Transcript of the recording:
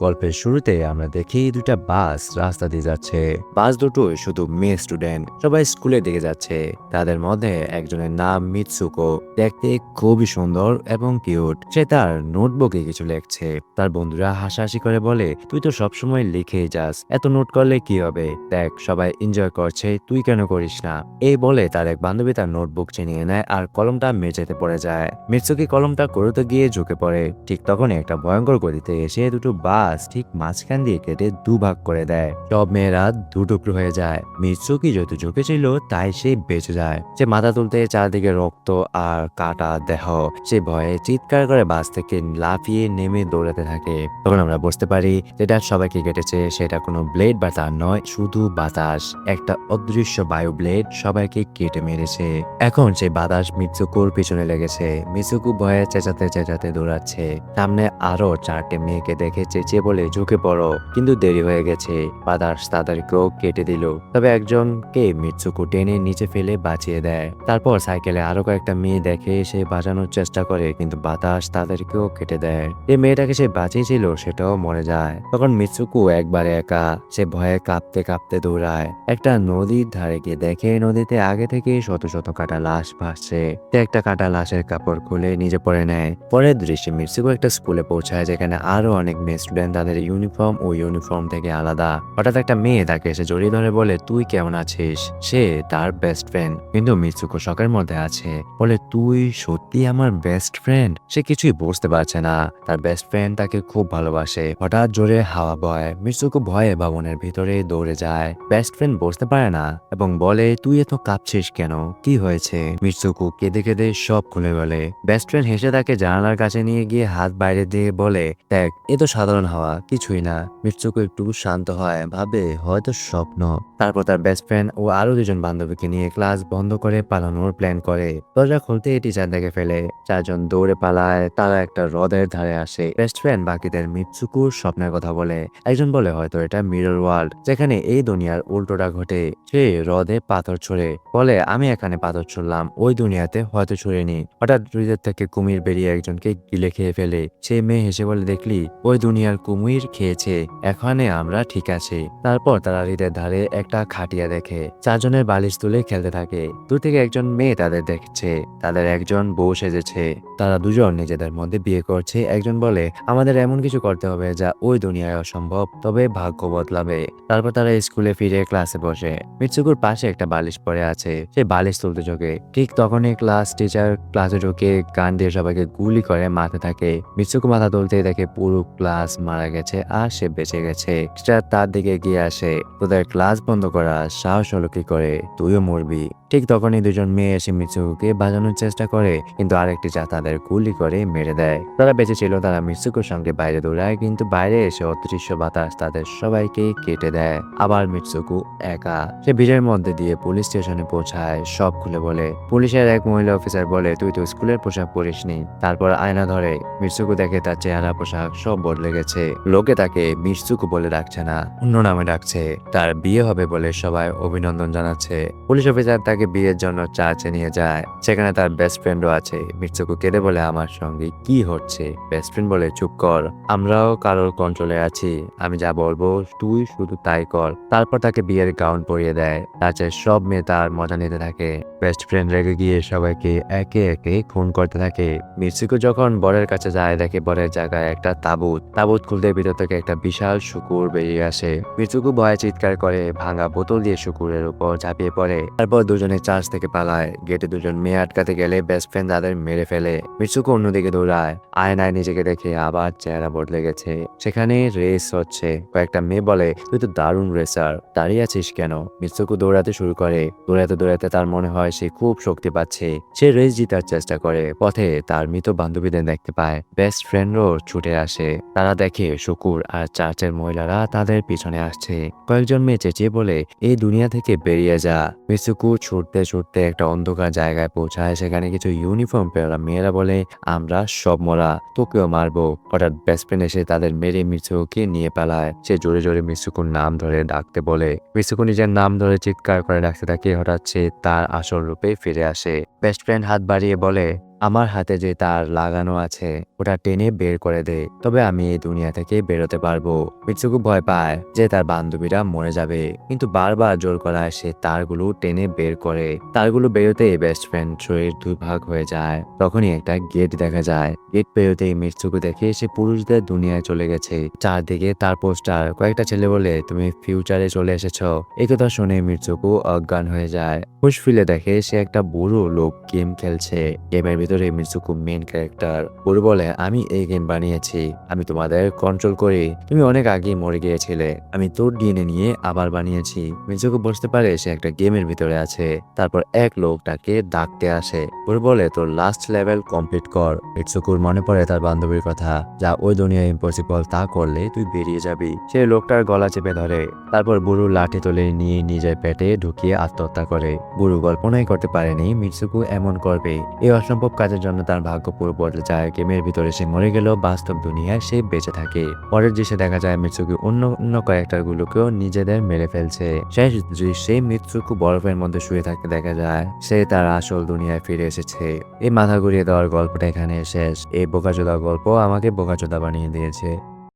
গল্পের শুরুতে আমরা দেখি দুটা বাস রাস্তা দিয়ে যাচ্ছে। বাস দুটোই শুধু মেয়ে স্টুডেন্ট সবাই স্কুলে দিকে যাচ্ছে। তাদের মধ্যে একজনের নাম মিৎসুকো। দেখতে খুবই সুন্দর এবং কিউট সে তার নোটবুকে কিছু লিখছে। তার বন্ধুরা হাসাহাসি করে বলে, তুই তো সবসময় লিখেই যাস। এত নোট করলে কি হবে? দেখ, সবাই এনজয় করছে, তুই কেন করিস না? এই বলে তার এক বান্ধবী তার নোটবুক চিনিয়ে নেয় আর কলমটা মেঝেতে পড়ে যায়। মিৎসুকি কলমটা করতে গিয়ে ঝুঁকে পড়ে। ঠিক তখন একটা ভয়ঙ্কর গতিতে এসে দুটো বাস ঠিক মাঝখান দিয়ে কেটে দুভাগ করে দেয়। সব মেয়েরা দুটুকরো হয়ে যায়। মিৎসুকি যত ঝুঁকে ছিল, তাই সে বেঁচে যায়। সে মাথা তুলতে চারদিকে রক্ত আর কাটা দেহ। সে ভয়ে চিৎকার করে বাস থেকে লাফিয়ে নেমে দৌড়াতে থাকে। তখন আমরা বুঝতে পারি, যেটা সবাইকে কেটেছে, সেটা কোনো ব্লেড বা তার নয়, শুধু বাতাস। একটা অদৃশ্য বায়ু ব্লেড সবাইকে কেটে মেরেছে। এখন সেই বাতাস মিৎসুকুর পিছনে লেগেছে। মিৎসুকু ভয়ে চেঁচাতে চেঁচাতে দৌড়াচ্ছে। সামনে আরও চারটে মেয়েকে দেখে চেঁচিয়ে বলে ঝুঁকে পড়ো, কিন্তু দেরি হয়ে গেছে। বাতাস তাদেরকেও কেটে দিল। তবে একজনকে মিৎসুকু টেনে নিচে ফেলে বাঁচিয়ে দেয়। তারপর সাইকেলে আরও কয়েকটা মেয়ে দেখে সে বাঁচানোর চেষ্টা করে, কিন্তু বাতাস তাদেরকেও কেটে দেয়। যে মেয়েটাকে সে বাঁচিয়েছিল, সেটাও মরে যায়। তখন মিৎসুকু একবারে একা, সে ভয়ে কাঁপতে কাঁপতে দৌড়ায়। একটা নদীর ধারে গিয়ে দেখে নদীতে আগে থেকে শত শত কাটা লাশ ভাসছে। একটা কাটা লাশের কাপড় খুলে নিজে পরে নেয়। পরের দৃশ্যে মির্সিকো একটা স্কুলে পৌঁছায়, যেখানে আরও অনেক মেয়ে তাদের ইউনিফর্ম ও ইউনিফর্ম থেকে আলাদা। হঠাৎ একটা মেয়ে তাকে এসে জড়িয়ে ধরে বলে, তুই কেমন আছিস? সে তার বেস্ট ফ্রেন্ড কিন্তু মিৎসুকো শখের মধ্যে আছে। বলে, তুই সত্যি আমার বেস্ট ফ্রেন্ড সে কিছুই বুঝতে পারছে না। তার বেস্ট ফ্রেন্ড তাকে খুব ভালোবাসে। হঠাৎ জোরে হাওয়া বয়। মিৎসুকো ভয়ে ভবনের ভিতরে দৌড়ে যায়। বেস্ট ফ্রেন্ড বুঝতে পারে না এবং বলে, তুই এত কাঁপছিস কেন? কি হয়েছে? মিৎসুকু কেঁদে কেঁদে সব খুলে বলে। বেস্ট ফ্রেন্ড হেসে তাকে জানালার কাছে নিয়ে গিয়ে হাত বাইরে দিয়ে বলে, দেখ, এ তো সাধারণ হাওয়া। কিছুই না। মিৎসুকু একটু শান্ত হয়, ভাবে হয়তো স্বপ্ন। তারপর তার বেস্ট ফ্রেন্ড ও আরও দুজন বান্ধবীকে নিয়ে ক্লাস বন্ধ করে পালানোর প্ল্যান করে। দরজা খুলতে টিচার দেখে ফেলে। চারজন দৌড়ে পালায়, তারা একটা হ্রদের ধারে আসে। বেস্ট ফ্রেন্ড বাকিদের মিৎসুকুর স্বপ্নের কথা বলে। একজন বলে, হয়তো এটা মিরর ওয়ার্ল্ড যেখানে এই দুনিয়ার উল্টোটা ঘটে। সে হ্রদে পাথর ছড়ে। বলে, আমি এখানে পাথর ছুড়লাম, ওই দুনিয়াতে হয়তো ছুড়েনি। হঠাৎ হৃদের থেকে কুমির বেরিয়ে একজনকে গিলে খেয়ে ফেলে। সে মেয়ে হেসে বলে, দেখলি, ওই দুনিয়ার কুমির খেয়েছে, এখানে আমরা ঠিক আছি। তারপর তারা হৃদের ধারে একটা খাটিয়া দেখে, চারজনের বালিশ তুলে খেলতে থাকে। দূর থেকে একজন মেয়ে তাদের দেখছে, তাদের একজন বউ সেজেছে। তারা দুজন নিজেদের মধ্যে বিয়ে করছে। একজন বলে, আমাদের এমন কিছু করতে হবে যা ওই দুনিয়ায় অসম্ভব, তবে ভাগ্য বদলাবে। তারপর তারা স্কুলে ফিরে ক্লাসে বসে। মিৎসুকুর পাশে একটা বালিশ পড়ে আছে, সে বালিশ তুলতে যোগে ঠিক তখনই ক্লাস টিচার ক্লাসে ঢুকে গান দিয়ে সবাইকে গুলি করে মাথা থাকে। মিৎসুকু মাথা তুলতে দেখে পুরো ক্লাস মারা গেছে আর সে বেঁচে গেছে। তার দিকে গিয়ে আসে। তোদের ক্লাস বন্ধ করা সাহস হলো কি করে? তুইও মরবি। ঠিক তখনই দুজন মেয়ে এসে মিৎসুকুকে বাজানোর চেষ্টা করে, কিন্তু আরেকটি চা তাদের গুলি করে মেরে দেয়। তারা বেঁচে ছিল, তারা মিৎসুকুর সঙ্গে বাইরে দৌড়ায়, কিন্তু বাইরে এসে অদৃশ্য বাতাস তাদের সবাইকে কেটে দেয়। আবার মিৎসুকু একা। সে ভিড়ের মধ্যে দিয়ে পুলিশ স্টেশনে পৌঁছায়, সব খুলে বলে, পুলিশের এক মহিলা অফিসার বলে, তুই তো স্কুলের পোশাক পরিসনি। তারপর আয়না ধরে মিৎসুকু দেখে তার চেহারা, পোশাক সব বদলে গেছে। লোকে তাকে মিৎসুকু বলে ডাকছে না, অন্য নামে ডাকছে। তার বিয়ে হবে বলে সবাই অভিনন্দন জানাচ্ছে। পুলিশ অফিসার তাকে বিয়ের জন্য চার্চে নিয়ে যায়। সেখানে তার বেস্ট ফ্রেন্ডও আছে। মিৎসুকু কেঁদে বলে, আমার সঙ্গে কি হচ্ছে? বেস্ট ফ্রেন্ড বলে, চুপ কর। আমরাও কারোর কন্ট্রোলে আছি। আমি যা বলব, তুই শুধু তাই কর। তারপর তাকে বিয়ের গাউন পরিয়ে দেয়। চার্চের সব মেয়ে তার মজা নিতে থাকে। বেস্ট ফ্রেন্ড রেগে গিয়ে সবাইকে একে একে খুন করতে থাকে। মির্সিকো যখন বরের কাছে যায়, দেখে বরের জায়গায় একটা তাবুত। তাবুত খুলতে ভিতর থেকে একটা বিশাল শুকুর বেরিয়ে আসে। মির্সুকু ভয়ে চিৎকার করে, ভাঙা বোতল দিয়ে শুকুরের উপর ঝাঁপিয়ে পড়ে। তারপর দুজনে চার্চ থেকে পালায়। গেটে দুজন মেয়ে আটকাতে গেলে বেস্ট ফ্রেন্ড তাদের মেরে ফেলে। মির্সুকু অন্যদিকে দৌড়ায়। আয়নায় নিজেকে দেখে আবার চেহারা বদলে গেছে। সেখানে রেস হচ্ছে। কয়েকটা মেয়ে বলে, তুই তো দারুণ রেসার। দাঁড়িয়ে আছিস কেন? মিৎসুকু দৌড়াতে শুরু করে। দৌড়াতে দৌড়াতে তার মনে হয় সে খুব শক্তি পাচ্ছে। সে রেস জিতার চেষ্টা করে। পথে তার মৃত বান্ধবীদের দেখতে পায়। বেস্ট ফ্রেন্ডও ছুটে আসে। তারা দেখে শুকুর আর চার্চের মহিলারা তাদের পিছনে আসছে। কয়েকজন মেয়ে চেঁচিয়ে বলে, এই দুনিয়া থেকে বেরিয়ে যা। মিৎসুকু ছুটতে ছুটতে একটা অন্ধকার জায়গায় পৌঁছায়। সেখানে কিছু ইউনিফর্ম পেয়েরা মেয়েরা বলে, আমরা সব মরা, তোকেও মারবো। হঠাৎ ফ্রেন্ড এসে তাদের মেরে মিসুকে নিয়ে পালায়। সে জোরে জোরে মিসুকুর নাম ধরে ডাকতে বলে। মিসুকু নিজের নাম ধরে চিৎকার করে ডাকতে থাকে, হঠাৎ সে তার আসল রূপে ফিরে আসে। বেস্ট ফ্রেন্ড হাত বাড়িয়ে বলে আমার হাতে যে তার লাগানো আছে, ওটা টেনে বের করে দে, তবে আমি এই দুনিয়া থেকে বেরোতে পারব। মিৎসুকু ভয় পায় যে তার বান্ধবীরা মরে যাবে, কিন্তু বারবার জোর করায় সে তারগুলো টেনে বের করে। তারগুলো বেরোতে বেস্ট ফ্রেন্ড শরীর দুই ভাগ হয়ে যায়। তখনই একটা গেট দেখা যায়। গেট পেরোতেই মিৎসুকু দেখে সে পুরুষদের দুনিয়ায় চলে গেছে। চারদিকে তার পোস্টার, কয়েকটা ছেলে বলে, তুমি ফিউচারে চলে এসেছ। এই কথা শুনে মির্চুকু অজ্ঞান হয়ে যায়। হুশ ফিলে দেখে সে একটা বুড়ো লোক গেম খেলছে। গেমের ভিতরে মির্চুকু মেন ক্যারেক্টার বুড়ো বলে, আমি এই গেম বানিয়েছি, আমি তোমাদের কন্ট্রোল করি। তুমি অনেক আগেই মরে গিয়েছিলে, আমি তোর ডিএনএ নিয়ে আবার বানিয়েছি। মির্চুকু বুঝতে পারে সে একটা গেমের ভিতরে আছে। তারপর এক লোক তাকে ডাকতে আসে। বুড়ো বলে, তোর লাস্ট লেভেল কমপ্লিট কর। মির্চুকুর মনে পড়ে তার বান্ধবীর কথা, যা ওই দুনিয়া ইম্পসিবল তা করলে তুই বেরিয়ে যাবি। সে লোকটার গলা চেপে ধরে। তারপর বুড়ো লাঠি তুলে নিয়ে নিজের পেটে ঢুকিয়ে আত্মহত্যা করে। বুড়ো কল্পনাই করতে পারেনি মিৎসুকু এমন করবে। এই অসম্ভব কাজের জন্য তার ভাগ্য পুরো বদলে যায়। গেমের ভিতরে সে মরে গেলেও বাস্তব দুনিয়ায় সে বেঁচে থাকে। পরের দৃশ্যে দেখা যায়, মৃত্যুকে অন্য অন্য ক্যারেক্টার গুলোকেও নিজেদের মেরে ফেলছে। শেষ দৃশ্যে মিৎসুকু বরফের মধ্যে শুয়ে থাকতে দেখা যায়, সে তার আসল দুনিয়ায় ফিরে এসেছে। এই মাথা ঘুরিয়ে দেওয়ার গল্পটা এখানে শেষ। এই বোকাচোদা গল্প আমাকে বোকাচোদা বানিয়ে দিয়েছে।